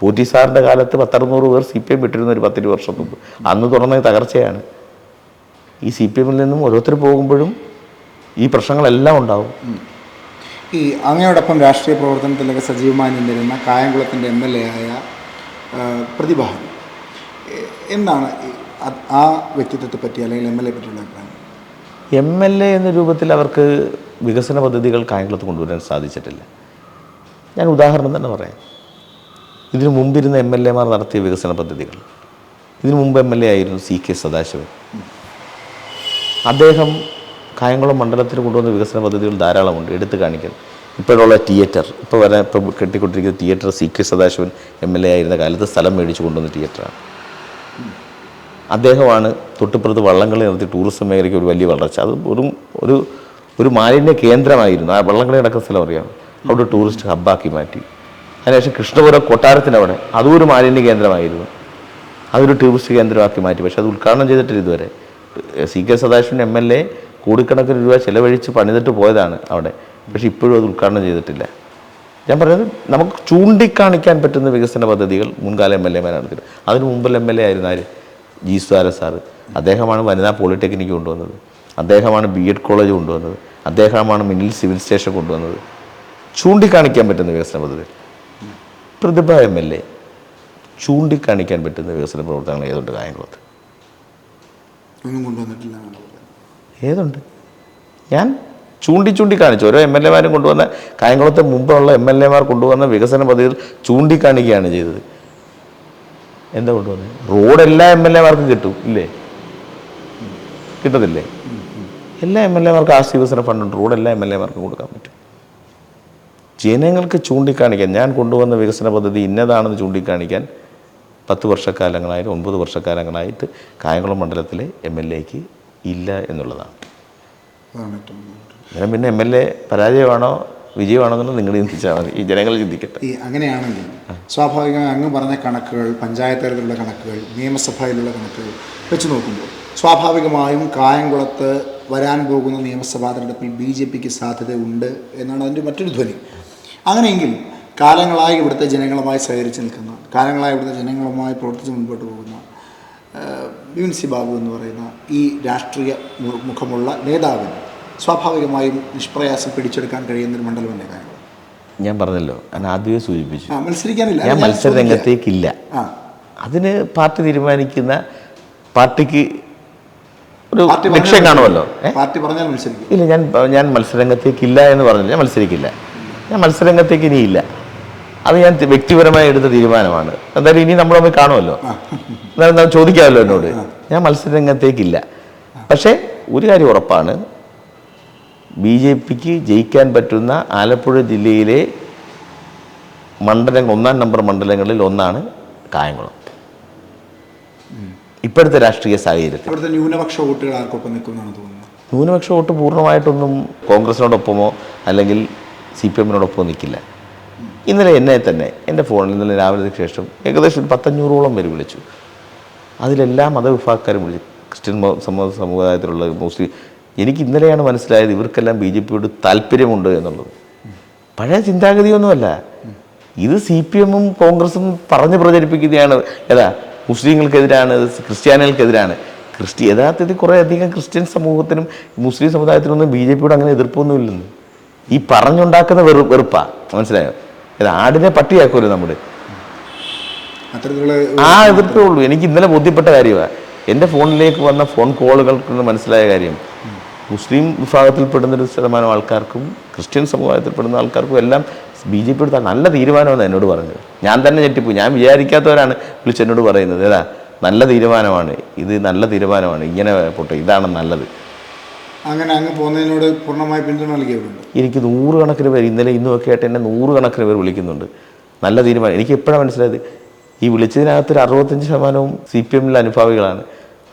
പൂറ്റി സാറിന്റെ കാലത്ത് പത്തറുന്നൂറ് പേർ സി പി എം വിട്ടിരുന്ന ഒരു പത്തിരു വർഷം മുമ്പ്. അന്ന് തുടർന്ന തകർച്ചയാണ്. ഈ സി പി എമ്മിൽ നിന്നും ഓരോരുത്തർ പോകുമ്പോഴും ഈ പ്രശ്നങ്ങളെല്ലാം ഉണ്ടാവും. ഈ അങ്ങയോടൊപ്പം രാഷ്ട്രീയ പ്രവർത്തനത്തിലൊക്കെ സജീവമായി നിന്നിരുന്ന കായംകുളത്തിന്റെ എം എൽ എ ആയ പ്രതിഭാ എന്താണ് ആ- ആ വ്യക്തിത്വത്തെ പറ്റി അല്ലെങ്കിൽ എം എൽ എ പറ്റിയുള്ള അഭിപ്രായം? എം എൽ എ എന്ന രൂപത്തിൽ അവർക്ക് വികസന പദ്ധതികൾ കായംകുളത്ത് കൊണ്ടുവരാൻ സാധിച്ചിട്ടില്ല. ഞാൻ ഉദാഹരണം തന്നെ പറയാം. ഇതിനു മുമ്പിരുന്ന എം എൽ എമാർ നടത്തിയ വികസന പദ്ധതികൾ. ഇതിനു മുമ്പ് എം എൽ എ ആയിരുന്നു സി കെ സദാശിവൻ. അദ്ദേഹം കായംകുളം മണ്ഡലത്തിൽ കൊണ്ടുവന്ന വികസന പദ്ധതികൾ ധാരാളമുണ്ട്. എടുത്തു കാണിക്കാൻ. ഇപ്പോഴുള്ള തിയേറ്റർ. ഇപ്പോൾ വരാൻ ഇപ്പോൾ കെട്ടിക്കൊണ്ടിരിക്കുന്ന theatre C K Sadasivan M L A ആയിരുന്ന കാലത്ത് സ്ഥലം മേടിച്ചു കൊണ്ടുവന്ന തിയേറ്ററാണ്. അദ്ദേഹമാണ് തൊട്ടിപ്പുറത്ത് വള്ളംകളി നടത്തി ടൂറിസം മേഖലയ്ക്ക് ഒരു വലിയ വളർച്ച. അത് വെറും ഒരു ഒരു മാലിന്യ കേന്ദ്രമായിരുന്നു. ആ വള്ളംകളി നടക്കുന്ന സ്ഥലം അറിയാം. അവിടെ ടൂറിസ്റ്റ് ഹബ്ബാക്കി മാറ്റി. അതിനുശേഷം കൃഷ്ണപുരം കൊട്ടാരത്തിനവിടെ അതും ഒരു മാലിന്യ കേന്ദ്രമായിരുന്നു. അതൊരു ടൂറിസ്റ്റ് കേന്ദ്രമാക്കി മാറ്റി. പക്ഷെ അത് ഉദ്ഘാടനം ചെയ്തിട്ടില്ല ഇതുവരെ. C K Sadasivan M L A കോടിക്കണക്കിന് രൂപ ചിലവഴിച്ച് പണിതിട്ട് പോയതാണ് അവിടെ. പക്ഷെ ഇപ്പോഴും അത് ഉദ്ഘാടനം ചെയ്തിട്ടില്ല. ഞാൻ പറഞ്ഞത് നമുക്ക് ചൂണ്ടിക്കാണിക്കാൻ പറ്റുന്ന വികസന പദ്ധതികൾ മുൻകാല എം എൽ നടത്തിയത് അതിന് മുമ്പിൽ എം എൽ എ ആയിരുന്ന ആര്? G Sudhara sir. അദ്ദേഹമാണ് വനിതാ പോളിടെക്നിക്ക് കൊണ്ടുവന്നത്. അദ്ദേഹമാണ് ബി എഡ് കോളേജ് കൊണ്ടുവന്നത്. അദ്ദേഹമാണ് മിന്നിൽ സിവിൽ സ്റ്റേഷൻ കൊണ്ടുവന്നത്. ചൂണ്ടിക്കാണിക്കാൻ പറ്റുന്ന വികസന പദ്ധതി പ്രതിഭ എം എൽ എ ചൂണ്ടിക്കാണിക്കാൻ പറ്റുന്ന വികസന പ്രവർത്തനങ്ങൾ ഏതുണ്ട് കായംകുളത്ത്? ഒന്നും കൊണ്ടുവന്നിട്ടില്ല ഏതുണ്ട്? ഞാൻ ചൂണ്ടി ചൂണ്ടി കാണിച്ചു ഓരോ എം എൽ എമാരും കൊണ്ടുവന്ന കായംകുളത്തെ മുമ്പുള്ള എം എൽ എമാർ കൊണ്ടുവന്ന വികസന പദ്ധതികൾ ചൂണ്ടിക്കാണിക്കുകയാണ് ചെയ്തത്. എന്താ കൊണ്ടുവന്നത്? റോഡ് എല്ലാ എം എൽ എമാർക്കും കിട്ടും ഇല്ലേ? കിട്ടത്തില്ലേ? എല്ലാ എം എൽ എമാർക്കും ആസ്തി വികസന ഫണ്ടുണ്ട് റോഡ് എല്ലാ എം എൽ എമാർക്കും കൊടുക്കാൻ പറ്റും. ജനങ്ങൾക്ക് ചൂണ്ടിക്കാണിക്കാൻ ഞാൻ കൊണ്ടുവന്ന വികസന പദ്ധതി ഇന്നതാണെന്ന് ചൂണ്ടിക്കാണിക്കാൻ പത്ത് വർഷക്കാലങ്ങളായിട്ട് ഒൻപത് വർഷക്കാലങ്ങളായിട്ട് കായംകുളം മണ്ഡലത്തിലെ എം എൽ എക്ക് ഇല്ല എന്നുള്ളതാണ്. അങ്ങനെ പിന്നെ എം എൽ എ പരാജയമാണോ വിജയമാണോ എന്നുള്ളത് നിങ്ങൾ ചിന്തിച്ചാൽ മതി. ഈ ജനങ്ങൾ ചിന്തിക്കട്ടെ. അങ്ങനെയാണെങ്കിൽ സ്വാഭാവികമായി അങ്ങ് പറഞ്ഞ കണക്കുകൾ പഞ്ചായത്ത് തലത്തിലുള്ള കണക്കുകൾ നിയമസഭയിലുള്ള കണക്കുകൾ വെച്ച് നോക്കുമ്പോൾ സ്വാഭാവികമായും കായംകുളത്ത് വരാൻ പോകുന്ന നിയമസഭാ തെരഞ്ഞെടുപ്പിൽ ബി ജെ പിക്ക് സാധ്യതയുണ്ട് എന്നാണ് അതിന്റെ മറ്റൊരു ധ്വനി. അങ്ങനെയെങ്കിൽ കാലങ്ങളായി ഇവിടുത്തെ ജനങ്ങളുമായി സഹകരിച്ച് നിൽക്കുന്ന കാലങ്ങളായി ഇവിടുത്തെ ജനങ്ങളുമായി പ്രവർത്തിച്ച് മുൻപോട്ട് പോകുന്ന ബിപിൻ സി ബാബു എന്ന് പറയുന്ന ഈ രാഷ്ട്രീയ മുഖമുള്ള നേതാവിന് സ്വാഭാവികമായും നിഷ്പ്രയാസം പിടിച്ചെടുക്കാൻ കഴിയുന്ന ഒരു മണ്ഡലമല്ലേ കാര്യങ്ങൾ ഞാൻ പറഞ്ഞല്ലോ ഞാൻ ആദ്യമേ സൂചിപ്പിച്ചു. മത്സരിക്കാനില്ല. ഞാൻ മത്സര രംഗത്തേക്കില്ല അതിന് പാർട്ടി തീരുമാനിക്കുന്ന പാർട്ടിക്ക് ഒരു ലക്ഷ്യം കാണുമല്ലോ. പാർട്ടി പറഞ്ഞാൽ മത്സരിക്കും. ഇല്ല ഞാൻ ഞാൻ മത്സരരംഗത്തേക്കില്ല എന്ന് പറഞ്ഞില്ല. ഞാൻ മത്സരിക്കില്ല. ഞാൻ മത്സരരംഗത്തേക്ക് ഇനിയില്ല. അത് ഞാൻ വ്യക്തിപരമായി എടുത്ത തീരുമാനമാണ്. എന്തായാലും ഇനി നമ്മൾ തമ്മിൽ കാണുമല്ലോ. എന്നാലും ചോദിക്കാമല്ലോ എന്നോട്. ഞാൻ മത്സരരംഗത്തേക്കില്ല. പക്ഷേ ഒരു കാര്യം ഉറപ്പാണ്. ബി ജെ പിക്ക് ജയിക്കാൻ പറ്റുന്ന ആലപ്പുഴ ജില്ലയിലെ മണ്ഡലങ്ങൾ ഒന്നാം നമ്പർ മണ്ഡലങ്ങളിൽ ഒന്നാണ് കായംകുളം. ഇപ്പോഴത്തെ രാഷ്ട്രീയ സാഹചര്യത്തിൽ. ന്യൂനപക്ഷ വോട്ടുകൾ ആർക്കൊപ്പം നിൽക്കുന്നതാണ് തോന്നുന്നത്? ന്യൂനപക്ഷ വോട്ട് പൂർണമായിട്ടൊന്നും കോൺഗ്രസിനോടൊപ്പമോ അല്ലെങ്കിൽ സി പി എമ്മിനോടൊപ്പമോ നിൽക്കില്ല. ഇന്നലെ എന്നെ തന്നെ എന്റെ ഫോണിൽ ഇന്നലെ രാവിലെ ശേഷം ഏകദേശം ഒരു പത്തഞ്ഞൂറോളം പേര് വിളിച്ചു. അതിലെല്ലാ മതവിഭാഗക്കാരും വിളിച്ചു. ക്രിസ്ത്യൻ സമുദായത്തിലുള്ള മുസ്ലിം എനിക്ക് ഇന്നലെയാണ് മനസ്സിലായത് ഇവർക്കെല്ലാം ബി ജെ പിയോട് താല്പര്യമുണ്ട് എന്നുള്ളത്. പഴയ ചിന്താഗതിയൊന്നുമല്ല. ഇത് സി പി എമ്മും കോൺഗ്രസും പറഞ്ഞ് പ്രചരിപ്പിക്കുന്നതാണ് ഏതാ മുസ്ലിങ്ങൾക്കെതിരാണ് ക്രിസ്ത്യാനികൾക്കെതിരാണ്. ക്രിസ്ത്യ യഥാർത്ഥത്തിൽ കുറേ അധികം ക്രിസ്ത്യൻ സമൂഹത്തിനും മുസ്ലിം സമുദായത്തിനൊന്നും ബി ജെ പിയോട് അങ്ങനെ എതിർപ്പൊന്നുമില്ലെന്ന്. ഈ പറഞ്ഞുണ്ടാക്കുന്ന വെറു വെറുപ്പാണ് മനസ്സിലായോ? ഇത് ആടിനെ പട്ടിയാക്കുമല്ലോ നമ്മുടെ ആ എതിർപ്പേ ഉള്ളൂ. എനിക്ക് ഇന്നലെ ബോധ്യപ്പെട്ട കാര്യമാണ് എന്റെ ഫോണിലേക്ക് വന്ന ഫോൺ കോളുകൾക്ക് മനസ്സിലായ കാര്യം. മുസ്ലിം വിഭാഗത്തിൽപ്പെടുന്ന ഒരു ശതമാനം ആൾക്കാർക്കും ക്രിസ്ത്യൻ സമുദായത്തിൽപ്പെടുന്ന ആൾക്കാർക്കും എല്ലാം ബി ജെ പി എടുത്താൽ നല്ല തീരുമാനമാണ് എന്നോട് പറഞ്ഞത്. ഞാൻ തന്നെ ഞെട്ടിപ്പോയി. ഞാൻ വിചാരിക്കാത്തവരാണ് വിളിച്ച് എന്നോട് പറയുന്നത്. ഏതാ? നല്ല തീരുമാനമാണ്. ഇത് നല്ല തീരുമാനമാണ്. ഇങ്ങനെ പോട്ടെ. ഇതാണ് നല്ലത്. അങ്ങനെ അങ്ങ് പോകുന്നതിനോട് പൂർണമായി പിന്തുണ നൽകിയിട്ടുണ്ട് എനിക്ക് നൂറുകണക്കിന് പേര് ഇന്നലെ ഇന്നും ഒക്കെ ആയിട്ട് എന്നെ നൂറുകണക്കിന് പേർ വിളിക്കുന്നുണ്ട്. നല്ല തീരുമാനം. എനിക്ക് എപ്പോഴാണ് മനസ്സിലായത്? ഈ വിളിച്ചതിനകത്ത് ഒരു അറുപത്തഞ്ച് ശതമാനവും സി പി എമ്മിലെ അനുഭാവികളാണ്.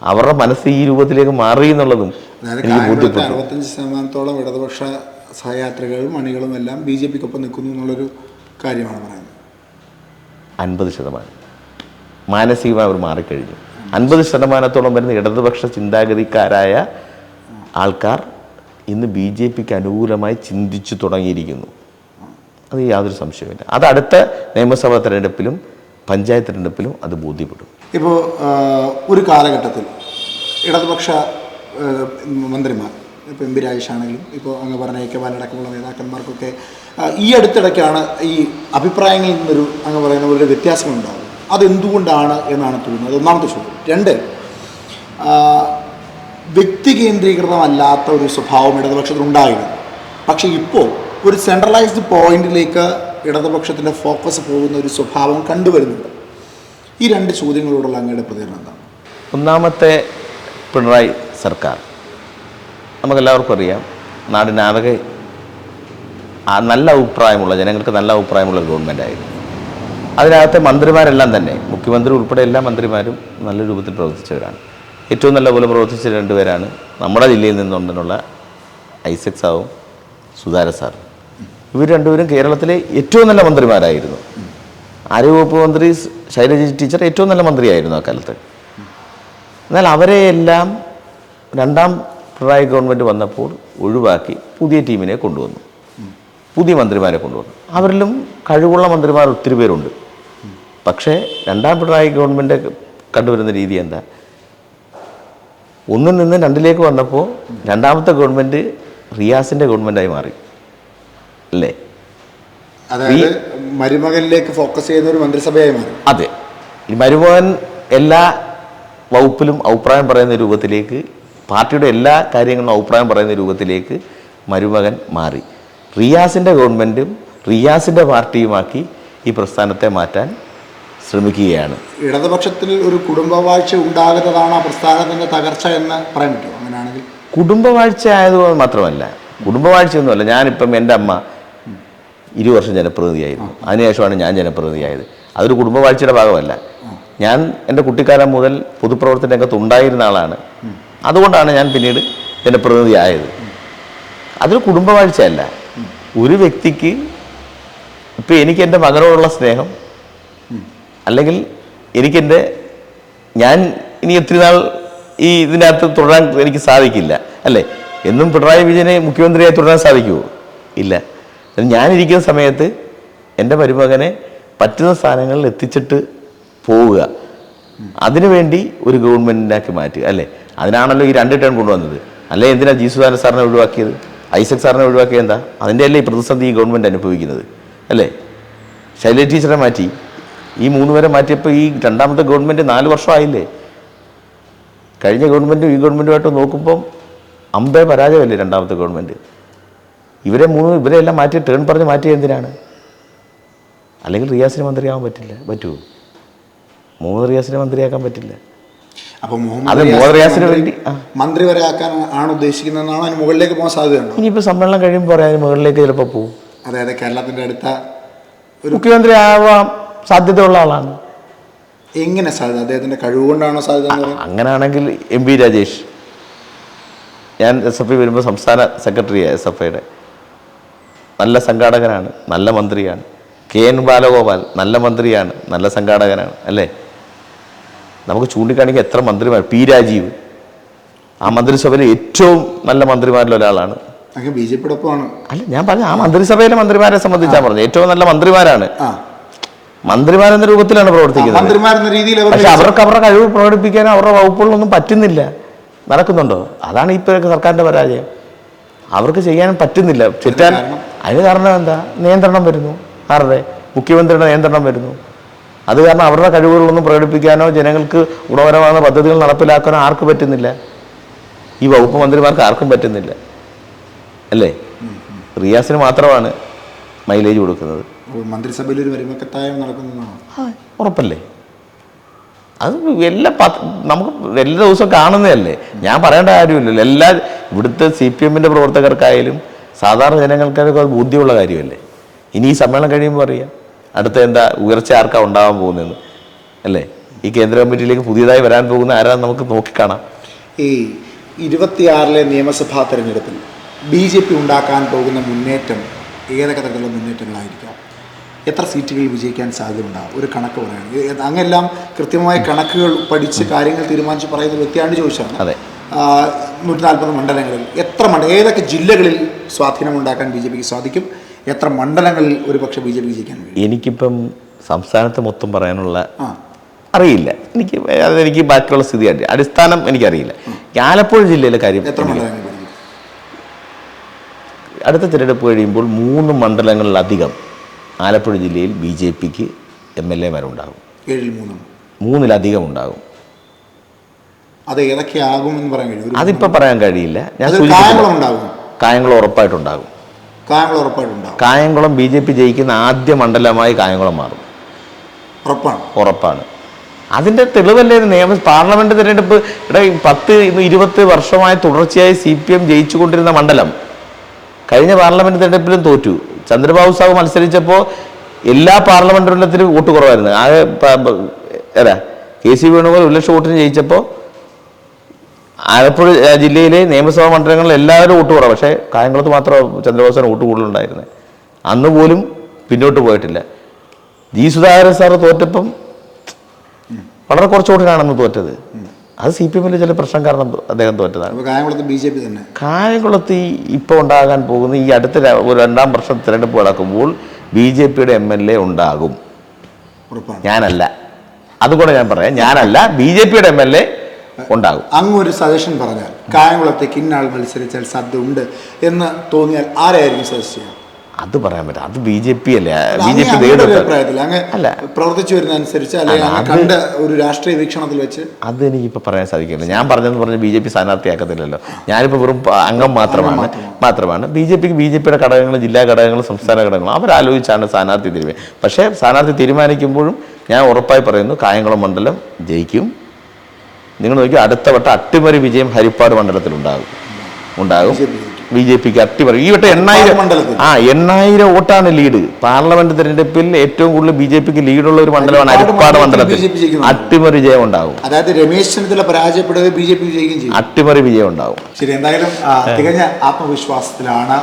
അവരുടെ മനസ്സ് ഈ രൂപത്തിലേക്ക് മാറി എന്നുള്ളതും അതായത് എനിക്ക് ബോധ്യപ്പെട്ടു. അറുപത്തഞ്ച് ശതമാനത്തോളം ഇടതുപക്ഷ സഹയാത്രികളും അണികളും എല്ലാം ബി ജെ പിക്കൊപ്പം നിൽക്കുന്നു എന്നുള്ളൊരു കാര്യമാണ് പറയുന്നത്. അൻപത് ശതമാനം. മാനസികമായി അവർ മാറിക്കഴിഞ്ഞു. അൻപത് ശതമാനത്തോളം വരുന്ന ഇടതുപക്ഷ ചിന്താഗതിക്കാരായ ആൾക്കാർ ഇന്ന് ബി ജെ പിക്ക് അനുകൂലമായി ചിന്തിച്ചു തുടങ്ങിയിരിക്കുന്നു. അത് യാതൊരു സംശയമില്ല അത് അടുത്ത നിയമസഭാ തിരഞ്ഞെടുപ്പിലും പഞ്ചായത്ത് തിരഞ്ഞെടുപ്പിലും അത് ബോധ്യപ്പെടും. ഇപ്പോൾ ഒരു കാലഘട്ടത്തിൽ ഇടതുപക്ഷ മന്ത്രിമാർ ഇപ്പോൾ എം പി രാജേഷ് ആണെങ്കിലും ഇപ്പോൾ അങ്ങ് പറഞ്ഞ എ കെ ബാലടക്കമുള്ള നേതാക്കന്മാർക്കൊക്കെ ഈ അടുത്തിടയ്ക്കാണ് ഈ അഭിപ്രായങ്ങളിൽ നിന്നൊരു അങ്ങ് പറയുന്ന ഒരു വ്യത്യാസങ്ങളുണ്ടാകും അതെന്തുകൊണ്ടാണ് എന്നാണ് തോന്നുന്നത്. ഒന്നാമത്തെ ചോദ്യം. രണ്ട് വ്യക്തി കേന്ദ്രീകൃതമല്ലാത്ത ഒരു സ്വഭാവം ഇടതുപക്ഷത്തിനുണ്ടായിരുന്നു പക്ഷേ ഇപ്പോൾ ഒരു സെൻട്രലൈസ്ഡ് പോയിന്റിലേക്ക് ഇടതുപക്ഷത്തിന്റെ ഫോക്കസ് പോകുന്ന ഒരു സ്വഭാവം കണ്ടുവരുന്നുണ്ട്. ഈ രണ്ട് ചോദ്യങ്ങളോടുള്ള അങ്ങയുടെ പ്രതികരണം എന്താണ്? ഒന്നാമത്തെ പിണറായി സർക്കാർ. നമുക്കെല്ലാവർക്കും അറിയാം നാടിനാകെ നല്ല അഭിപ്രായമുള്ള ജനങ്ങൾക്ക് നല്ല അഭിപ്രായമുള്ള ഗവൺമെന്റായിരുന്നു അതിനകത്തെ മന്ത്രിമാരെല്ലാം തന്നെ മുഖ്യമന്ത്രി ഉൾപ്പെടെ എല്ലാ മന്ത്രിമാരും നല്ല രൂപത്തിൽ പ്രവർത്തിച്ചവരാണ്. ഏറ്റവും നല്ല പോലെ പ്രവർത്തിച്ച രണ്ടുപേരാണ് നമ്മുടെ ജില്ലയിൽ നിന്നുണ്ടെന്നുള്ള ഐസക് സാവും സുധാര സാറും. ഇവർ രണ്ടുപേരും കേരളത്തിലെ ഏറ്റവും നല്ല മന്ത്രിമാരായിരുന്നു. ആരോഗ്യവകുപ്പ് മന്ത്രി ശൈലജ ടീച്ചർ ഏറ്റവും നല്ല മന്ത്രിയായിരുന്നു ആ കാലത്ത്. എന്നാൽ അവരെയെല്ലാം രണ്ടാം പിണറായി ഗവൺമെന്റ് വന്നപ്പോൾ ഒഴിവാക്കി പുതിയ ടീമിനെ കൊണ്ടുവന്നു. പുതിയ മന്ത്രിമാരെ കൊണ്ടുവന്നു. അവരിലും കഴിവുള്ള മന്ത്രിമാർ ഒത്തിരി പേരുണ്ട്. പക്ഷേ രണ്ടാം പിണറായി ഗവൺമെന്റ് കണ്ടുവരുന്ന രീതി എന്താ? ഒന്നിൽ നിന്ന് രണ്ടിലേക്ക് വന്നപ്പോൾ രണ്ടാമത്തെ ഗവൺമെന്റ് റിയാസിന്റെ ഗവൺമെന്റായി മാറി. അല്ലേ? അതായത് മരുമകനിലേക്ക് ഫോക്കസ് ചെയ്യുന്ന ഒരു മന്ത്രിസഭയായി മാറി. അതെ. ഈ മരുമകൻ എല്ലാ വകുപ്പിലും അഭിപ്രായം പറയുന്ന രൂപത്തിലേക്ക് പാർട്ടിയുടെ എല്ലാ കാര്യങ്ങളും അഭിപ്രായം പറയുന്ന രൂപത്തിലേക്ക് മരുമകൻ മാറി. റിയാസിന്റെ ഗവൺമെന്റും റിയാസിന്റെ പാർട്ടിയുമാക്കി ഈ പ്രസ്ഥാനത്തെ മാറ്റാൻ ശ്രമിക്കുകയാണ്. ഇടതുപക്ഷത്തിൽ ഒരു കുടുംബവാഴ്ച ഉണ്ടാകുന്നതാണ് ആ പ്രസ്ഥാനത്തിന്റെ തകർച്ച എന്ന് പറയാൻ പറ്റുമോ? അങ്ങനെയാണെങ്കിൽ. കുടുംബവാഴ്ച ആയതുകൊണ്ട് മാത്രമല്ല കുടുംബവാഴ്ചയൊന്നുമല്ല ഞാനിപ്പം എന്റെ അമ്മ ഇരു വർഷം ജനപ്രതിനിധിയായിരുന്നു. അതിനുശേഷമാണ് ഞാൻ ജനപ്രതിനിധിയായത്. അതൊരു കുടുംബവാഴ്ചയുടെ ഭാഗമല്ല. ഞാൻ എന്റെ കുട്ടിക്കാലം മുതൽ പൊതുപ്രവർത്തന രംഗത്ത് ഉണ്ടായിരുന്ന ആളാണ്. അതുകൊണ്ടാണ് ഞാൻ പിന്നീട് ജനപ്രതിനിധിയായത് അതൊരു കുടുംബവാഴ്ചയല്ല. ഒരു വ്യക്തിക്ക് ഇപ്പം എനിക്ക് എന്റെ മകനോടുള്ള സ്നേഹം അല്ലെങ്കിൽ എനിക്കെന്റെ ഞാൻ ഇനി ഒത്തിരി നാൾ ഈ ഇതിനകത്ത് തുടരാൻ എനിക്ക് സാധിക്കില്ല. അല്ലേ? എന്നും പിണറായി വിജയനെ മുഖ്യമന്ത്രിയായി തുടരാൻ സാധിക്കുമോ ഇല്ല. ഞാനിരിക്കുന്ന സമയത്ത് എന്റെ മരുമകനെ പറ്റുന്ന സ്ഥാനങ്ങളിൽ എത്തിച്ചിട്ട് പോവുക. അതിനുവേണ്ടി ഒരു ഗവൺമെന്റിനാക്കി മാറ്റുക. അല്ലേ? അതിനാണല്ലോ ഈ രണ്ട് ടേൺ കൊണ്ടുവന്നത്. അല്ലേ എന്തിനാ ജീസുദാന സാറിനെ ഒഴിവാക്കിയത്? ഐസക് സാറിനെ ഒഴിവാക്കിയത് എന്താ? അതിന്റെ അല്ലേ ഈ പ്രതിസന്ധി ഈ ഗവൺമെന്റ് അനുഭവിക്കുന്നത്. അല്ലേ? ശൈല ടീച്ചറെ മാറ്റി. ഈ മൂന്ന് പേരെ മാറ്റിയപ്പോൾ ഈ രണ്ടാമത്തെ ഗവൺമെന്റ് നാല് വർഷമായില്ലേ? കഴിഞ്ഞ ഗവൺമെന്റും ഈ ഗവൺമെന്റുമായിട്ട് നോക്കുമ്പം അമ്പേ പരാജയമല്ലേ രണ്ടാമത്തെ ഗവൺമെന്റ് ഇവരെ മൂന്ന് ഇവരെ എല്ലാം മാറ്റി ടേൺ പറഞ്ഞ് മാറ്റിയത് എന്തിനാണ്? അല്ലെങ്കിൽ റിയാസിന് മന്ത്രിയാവാൻ പറ്റില്ല? പറ്റുമോ മൂന്ന് റിയാസിനെ മന്ത്രിയാക്കാൻ പറ്റില്ല? അപ്പൊ അത് മുഹമ്മദ് മുഹമ്മദ് റിയാസിന് വേണ്ടി മന്ത്രി വരെ ആക്കാൻ ആണ് ഉദ്ദേശിക്കുന്നതെന്നാണ് അതിന് മുകളിലേക്ക് പോകാൻ സാധ്യതയുണ്ടോ? ഇനിയിപ്പോൾ സമ്മേളനം കഴിയുമ്പോൾ പറയാം മുകളിലേക്ക് ചിലപ്പോ പോകും അതായത് കേരളത്തിന്റെ അടുത്ത ഒരു മുഖ്യമന്ത്രി ആവാൻ സാധ്യതയുള്ള ആളാണ്. എങ്ങനെ സാധ്യത? അദ്ദേഹത്തിന്റെ കഴിവുകൊണ്ടാണോ സാധ്യത അങ്ങനെയാണെങ്കിൽ എം പി രാജേഷ്. ഞാൻ എസ് എഫ് ഐ വരുമ്പോൾ സംസ്ഥാന സെക്രട്ടറിയാണ് എസ് എഫ് ഐയുടെ. നല്ല സംഘാടകനാണ് നല്ല മന്ത്രിയാണ്. കെ എൻ ബാലഗോപാൽ നല്ല മന്ത്രിയാണ് നല്ല സംഘാടകനാണ് അല്ലേ? നമുക്ക് ചൂണ്ടിക്കാണിക്കാൻ എത്ര മന്ത്രിമാർ പി രാജീവ്. ആ മന്ത്രിസഭയിലെ ഏറ്റവും നല്ല മന്ത്രിമാരിൽ ഒരാളാണ്. ബി ജെ അല്ല ഞാൻ പറഞ്ഞു ആ മന്ത്രിസഭയിലെ മന്ത്രിമാരെ സംബന്ധിച്ചാണ് പറഞ്ഞത്. ഏറ്റവും നല്ല മന്ത്രിമാരാണ്. മന്ത്രിമാരെന്ന രൂപത്തിലാണ് പ്രവർത്തിക്കുന്നത്. പക്ഷെ അവർക്ക് അവരുടെ കഴിവ് പ്രകടിപ്പിക്കാനോ അവരുടെ വകുപ്പുകളൊന്നും പറ്റുന്നില്ല. നടക്കുന്നുണ്ടോ? അതാണ് ഇപ്പോഴൊക്കെ സർക്കാരിന്റെ പരാജയം. അവർക്ക് ചെയ്യാൻ പറ്റുന്നില്ല. തെറ്റാൻ? അതിന് കാരണം എന്താ? നിയന്ത്രണം വരുന്നു. ആരുടെ? മുഖ്യമന്ത്രിയുടെ നിയന്ത്രണം വരുന്നു. അത് കാരണം അവരുടെ കഴിവുകളൊന്നും പ്രകടിപ്പിക്കാനോ ജനങ്ങൾക്ക് ഗുണപരമാകുന്ന പദ്ധതികൾ നടപ്പിലാക്കാനോ ആർക്ക് പറ്റുന്നില്ല? ഈ വകുപ്പ് മന്ത്രിമാർക്ക് ആർക്കും പറ്റുന്നില്ല. അല്ലേ? റിയാസിന് മാത്രമാണ് മൈലേജ് കൊടുക്കുന്നത്. മന്ത്രിസഭയിൽ ഒരു നടക്കുന്നതാണ്? ഉറപ്പല്ലേ? അത് എല്ലാ പത്ത് നമുക്ക് എല്ലാ ദിവസവും കാണുന്നതല്ലേ. ഞാൻ പറയേണ്ട കാര്യമില്ലല്ലോ. എല്ലാ ഇവിടുത്തെ സി പി എമ്മിന്റെ പ്രവർത്തകർക്കായാലും സാധാരണ ജനങ്ങൾക്കൊക്കെ അത് ബോധ്യമുള്ള കാര്യമല്ലേ? ഇനി ഈ സമ്മേളനം കഴിയുമ്പോൾ അറിയാം അടുത്ത എന്താ ഉയർച്ച ആർക്കാ ഉണ്ടാവാൻ പോകുന്നതെന്ന് അല്ലേ? ഈ കേന്ദ്ര കമ്മിറ്റിയിലേക്ക് പുതിയതായി വരാൻ പോകുന്ന ആരാന്ന് നമുക്ക് നോക്കിക്കാണാം ഈ ഇരുപത്തിയാറിലെ നിയമസഭാ തെരഞ്ഞെടുപ്പിൽ ബി ജെ പി ഉണ്ടാക്കാൻ പോകുന്ന മുന്നേറ്റം ഏതൊക്കെ തരത്തിലുള്ള മുന്നേറ്റങ്ങളായിരിക്കാം? എത്ര സീറ്റുകൾ വിജയിക്കാൻ സാധ്യതയുണ്ടാകും ഒരു കണക്ക് പറയണം അങ്ങെല്ലാം കൃത്യമായ കണക്കുകൾ പഠിച്ച് കാര്യങ്ങൾ തീരുമാനിച്ച് പറയുന്ന വ്യക്തിയാണ് ചോദിച്ചാണ് അതെ. നൂറ്റി നാൽപ്പത് മണ്ഡലങ്ങളിൽ എത്ര മണ്ഡലം ഏതൊക്കെ ജില്ലകളിൽ സ്വാധീനമുണ്ടാക്കാൻ ബി ജെ പിക്ക് സാധിക്കും? എത്ര മണ്ഡലങ്ങളിൽ ഒരു പക്ഷേ ബി ജെ പി ജയിക്കാൻ എനിക്കിപ്പം സംസ്ഥാനത്ത് മൊത്തം പറയാനുള്ള അറിയില്ല. എനിക്ക് അതെനിക്ക് ബാക്കിയുള്ള സ്ഥിതി അടിസ്ഥാനം എനിക്കറിയില്ല. ആലപ്പുഴ ജില്ലയിലെ കാര്യം അടുത്ത തിരഞ്ഞെടുപ്പ് കഴിയുമ്പോൾ മൂന്ന് മണ്ഡലങ്ങളിലധികം ആലപ്പുഴ ജില്ലയിൽ ബി ജെ പിക്ക് എം എൽ എമാരുണ്ടാകും. മാരുണ്ടാകും മൂന്നിലധികം ഉണ്ടാകും. അത് ഏതൊക്കെയാകുമെന്ന് പറയാൻ കഴിയും? ഒരു അതിപ്പോൾ പറയാൻ കഴിയില്ല. ഞാൻ കായംകുളം ഉറപ്പായിട്ടുണ്ടാകും. കായംകുളം ഉറപ്പായിട്ടുണ്ടാവും. കായംകുളം ബി ജെ പി ജയിക്കുന്ന ആദ്യ മണ്ഡലമായി കായംകുളം മാറും. ഉറപ്പാണ്. ഉറപ്പാണ്. അതിന്റെ തെളിവല്ലേ നിയമ പാർലമെന്റ് തിരഞ്ഞെടുപ്പ്? ഇവിടെ പത്ത് ഇരുപത് വർഷമായി തുടർച്ചയായി സി പി എം ജയിച്ചുകൊണ്ടിരുന്ന മണ്ഡലം കഴിഞ്ഞ പാർലമെന്റ് തിരഞ്ഞെടുപ്പിലും തോറ്റു. ചന്ദ്രബാബു സാഹു മത്സരിച്ചപ്പോൾ എല്ലാ പാർലമെന്റ് മണ്ഡലത്തിലും വോട്ട് കുറവായിരുന്നു. ആകെ പ- കെ സി വേണുഗോപാൽ ഒരു ലക്ഷം വോട്ടിന് ജയിച്ചപ്പോൾ ആലപ്പുഴ ജില്ലയിലെ നിയമസഭാ മണ്ഡലങ്ങളിൽ എല്ലാവരും വോട്ട് കുറവ്. പക്ഷേ കായംകുളത്ത് മാത്രം ചന്ദ്രബാബു സാറിന് വോട്ട് കൂടുതലുണ്ടായിരുന്നത് അന്ന് പോലും പിന്നോട്ട് പോയിട്ടില്ല. ജി സുധാകരൻ സാറ് തോറ്റപ്പം വളരെ കുറച്ച് വോട്ടിനാണെന്ന് തോറ്റത്. അത് സി പി എമ്മിലെ ചില പ്രശ്നം കാരണം അദ്ദേഹം തോറ്റതാണ്. കായംകുളത്ത് ബി ജെ പി തന്നെ. കായംകുളത്ത് ഇപ്പോൾ ഉണ്ടാകാൻ പോകുന്ന ഈ അടുത്ത ഒരു രണ്ടാം വർഷം തിരഞ്ഞെടുപ്പ് നടക്കുമ്പോൾ ബി ജെ പിയുടെ എം എൽ എ ഉണ്ടാകും. ഞാനല്ല. അതുകൂടെ ഞാൻ പറയാം. ഞാനല്ല ബി ജെ പിയുടെ എം എൽ എ ഉണ്ടാകും. അങ്ങ് ഒരു സജഷൻ പറഞ്ഞാൽ കായംകുളത്തേക്ക് ഇന്നാൾ മത്സരിച്ചാൽ സാധ്യത ഉണ്ട് എന്ന് തോന്നിയാൽ ആരായിരിക്കും സജസ്റ്റ് ചെയ്യുക? അത് പറയാൻ പറ്റില്ല. അത് ബി ജെ പി അല്ലേ? ബി ജെ പി അല്ല. പ്രവർത്തിച്ചു വരുന്ന അനുസരിച്ച് കണ്ട ഒരു രാഷ്ട്രീയ വീക്ഷണത്തിൽ വെച്ച് അത് എനിക്കിപ്പോൾ പറയാൻ സാധിക്കില്ല. ഞാൻ പറഞ്ഞെന്ന് പറഞ്ഞ് ബി ജെ പി സ്ഥാനാർത്ഥിയാക്കത്തില്ലല്ലോ. ഞാനിപ്പോൾ വെറും അംഗം മാത്രമാണ്. മാത്രമാണ്. ബി ജെ പിക്ക് ബി ജെ പിയുടെ ഘടകങ്ങൾ ജില്ലാ ഘടകങ്ങൾ സംസ്ഥാന ഘടകങ്ങൾ അവരാലോചിച്ചാണ് സ്ഥാനാർത്ഥി തീരുമാനം. പക്ഷേ സ്ഥാനാർത്ഥി തീരുമാനിക്കുമ്പോഴും ഞാൻ ഉറപ്പായി പറയുന്നു കായംകുളം മണ്ഡലം ജയിക്കും. നിങ്ങൾ നോക്കി അടുത്ത വട്ടം അട്ടിമറി വിജയം ഹരിപ്പാട് മണ്ഡലത്തിൽ ഉണ്ടാകും. ബി ജെ പിക്ക് അട്ടിമറി. ഈ വട്ടം എണ്ണായിരം മണ്ഡലത്തിൽ. ആ എണ്ണായിരം വോട്ടാണ് ലീഡ്. പാർലമെന്റ് തെരഞ്ഞെടുപ്പിൽ ഏറ്റവും കൂടുതൽ ബി ജെ പിക്ക് ലീഡുള്ള ഒരു മണ്ഡലമാണ് ഹരിപ്പാട് മണ്ഡലത്തിൽ. അട്ടിമറി വിജയം ഉണ്ടാകും. അതായത് രമേശ് ചെന്നിത്തല പരാജയപ്പെടുകയും ബി ജെ പി വിജയിക്കുകയും ചെയ്യും. അട്ടിമറി വിജയം ഉണ്ടാകും. ശരി എന്തായാലും തികഞ്ഞ ആത്മവിശ്വാസത്തിലാണ്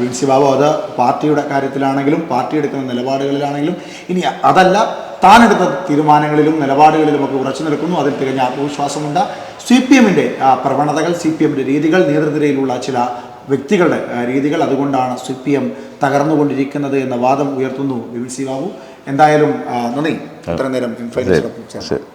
വിൻസി ബാബു അത് പാർട്ടിയുടെ കാര്യത്തിലാണെങ്കിലും പാർട്ടി എടുക്കുന്ന നിലപാടുകളിലാണെങ്കിലും ഇനി അതല്ല താനെടുത്ത തീരുമാനങ്ങളിലും നിലപാടുകളിലും ഒക്കെ ഉറച്ചു നിൽക്കുന്നു. അതിൽ തികഞ്ഞ ആത്മവിശ്വാസമുണ്ട്. സി പി എമ്മിന്റെ പ്രവണതകൾ സി പി എമ്മിന്റെ രീതികൾ നേതൃനിരയിലുള്ള ചില വ്യക്തികളുടെ രീതികൾ അതുകൊണ്ടാണ് സി പി എം തകർന്നുകൊണ്ടിരിക്കുന്നത് എന്ന വാദം ഉയർത്തുന്നു വിൻസി ബാബു. എന്തായാലും നന്ദി. ഇത്രയും നേരം ഇൻഫൈനൽ